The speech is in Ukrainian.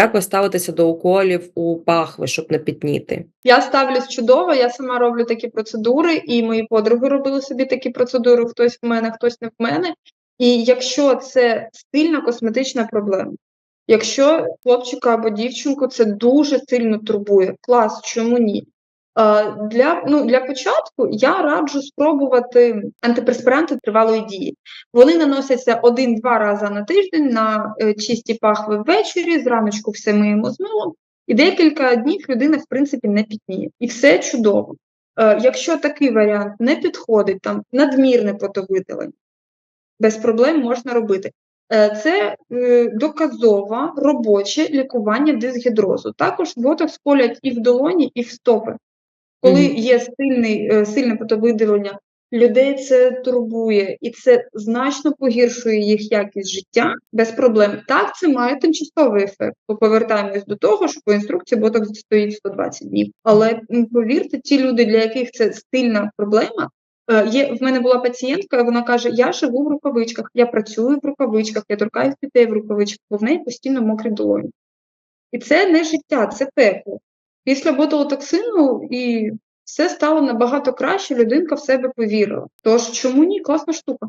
Як ви ставитеся до уколів у пахви, щоб не пітніти? Я ставлюсь чудово, я сама роблю такі процедури, і мої подруги робили собі такі процедури, хтось в мене, хтось не в мене. І якщо це сильна косметична проблема, якщо хлопчика або дівчинку це дуже сильно турбує, клас, чому ні? Е, Для, ну, для початку я раджу спробувати антипреспиранти тривалої дії. Вони наносяться один-два рази на тиждень на е, чисті пахви ввечері, зраночку все миємо з милом, і декілька днів людина, в принципі, не пітніє. І все чудово. Е, якщо такий варіант не підходить, там надмірне потовидалення, без проблем можна робити. Це доказове робоче лікування дисгідрозу. Також ботокс колять і в долоні, і в стопи. Коли є сильний, е, сильне потовиділення, людей це турбує, і це значно погіршує їх якість життя без проблем. Так, це має тимчасовий ефект. Повертаємось до того, що по інструкції ботокс стоїть 120 днів. Але повірте, ті люди, для яких це сильна проблема. е, Є в мене була пацієнтка, вона каже: Я живу в рукавичках, я працюю в рукавичках, я торкаюсь дітей в рукавичках, бо в неї постійно мокрі долоні. І це не життя, це пекло. Після ботулотоксину і все стало набагато краще, людинка в себе повірила. Тож чому ні? Класна штука.